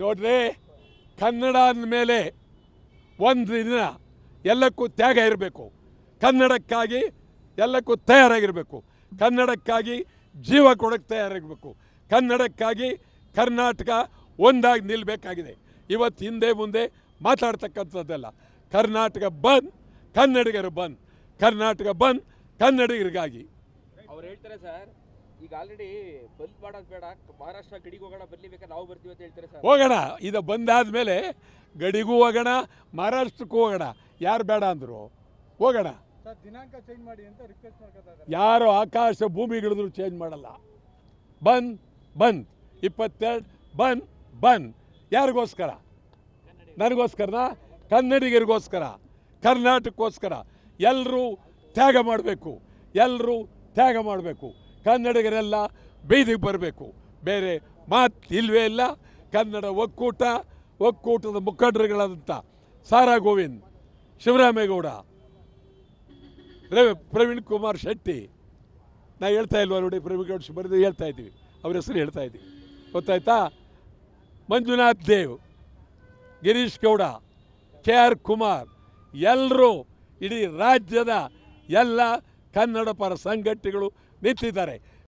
ನೋಡ್ರಿ ಕನ್ನಡ ಅಂದಮೇಲೆ ಒಂದು ದಿನ ಎಲ್ಲಕ್ಕೂ ತ್ಯಾಗ ಇರಬೇಕು. ಕನ್ನಡಕ್ಕಾಗಿ ಎಲ್ಲಕ್ಕೂ ತಯಾರಾಗಿರಬೇಕು. ಕನ್ನಡಕ್ಕಾಗಿ ಜೀವ ಕೊಡಕ್ಕೆ ತಯಾರಾಗಬೇಕು ಕನ್ನಡಕ್ಕಾಗಿ ಕರ್ನಾಟಕ ಒಂದಾಗಿ ನಿಲ್ಲಬೇಕಾಗಿದೆ ಇವತ್ತು ಹಿಂದೆ ಮುಂದೆ ಮಾತಾಡ್ತಕ್ಕಂಥದ್ದಲ್ಲ. ಕರ್ನಾಟಕ ಬಂದ್ ಕನ್ನಡಿಗರು ಬಂದ್. ಕರ್ನಾಟಕ ಬಂದ್ ಕನ್ನಡಿಗರಿಗಾಗಿ. ಅವ್ರು ಹೇಳ್ತಾರೆ ಸರ್ ಈಗ ಆಲ್ರೆಡಿ ಬಂದ್ ಮಾಡೋದು ಬೇಡ. ಮಹಾರಾಷ್ಟ್ರ ಗಡಿಗೆ ಹೋಗೋಣ ಬರ್ಲಿ ಬೇಕಾದ್ರೆ ನಾವು ಬರ್ತೀವಿ ಅಂತ ಹೇಳ್ತಾರೆ ಸರ್? ಹೋಗೋಣ. ಇದು ಬಂದಾದಮೇಲೆ ಗಡಿಗೂ ಹೋಗೋಣ ಮಹಾರಾಷ್ಟ್ರಕ್ಕೂ ಹೋಗೋಣ. ಯಾರು ಬೇಡ ಅಂದರು? ಹೋಗೋಣ. ಸರ್ ದಿನಾಂಕ ಚೇಂಜ್ ಮಾಡಿ ಅಂತ ರಿಕ್ವೆಸ್ಟ್ ಮಾಡ್ಕೊತಾ ಇದ್ದಾರೆ. ಯಾರು ಆಕಾಶ ಭೂಮಿಗಳಿದ್ರು ಚೇಂಜ್ ಮಾಡಲ್ಲ. ಬಂದ್ ಬಂದ್. ಇಪ್ಪತ್ತೆರಡು ಬಂದ್ ಬಂದ್. ಯಾರಿಗೋಸ್ಕರ? ನನಗೋಸ್ಕರನಾ? ಕನ್ನಡಿಗರಿಗೋಸ್ಕರ. ಕರ್ನಾಟಕಕ್ಕೋಸ್ಕರ. ಎಲ್ಲರೂ ತ್ಯಾಗ ಮಾಡಬೇಕು. ಎಲ್ಲರೂ ತ್ಯಾಗ ಮಾಡಬೇಕು. ಕನ್ನಡಿಗರೆಲ್ಲ ಬೀದಿಗೆ ಬರಬೇಕು. ಬೇರೆ ಮಾತು ಇಲ್ವೇ ಇಲ್ಲ. ಕನ್ನಡ ಒಕ್ಕೂಟ, ಒಕ್ಕೂಟದ ಮುಖಂಡರುಗಳಾದಂಥ ಸಾರಾ ಗೋವಿಂದ್, ಶಿವರಾಮೇಗೌಡ, ರವಿ ಪ್ರವೀಣ್ ಕುಮಾರ್ ಶೆಟ್ಟಿ. ನಾ ಹೇಳ್ತಾ ಇಲ್ವಾ ನೋಡಿ ಪ್ರವೀಣ್ ಗೌಡ ಬರೆದು ಹೇಳ್ತಾ ಇದ್ದೀವಿ. ಅವ್ರ ಹೆಸರು ಹೇಳ್ತಾ ಇದ್ದೀವಿ. ಗೊತ್ತಾಯ್ತಾ? ಮಂಜುನಾಥ್ ದೇವ್, ಗಿರೀಶ್ ಗೌಡ, ಕೆ ಆರ್ ಕುಮಾರ್ ಎಲ್ಲರೂ ಇಡೀ ರಾಜ್ಯದ ಎಲ್ಲ ಕನ್ನಡ ಪರ ಸಂಘಟನೆಗಳು ನಿಂತಿದ್ದಾರೆ.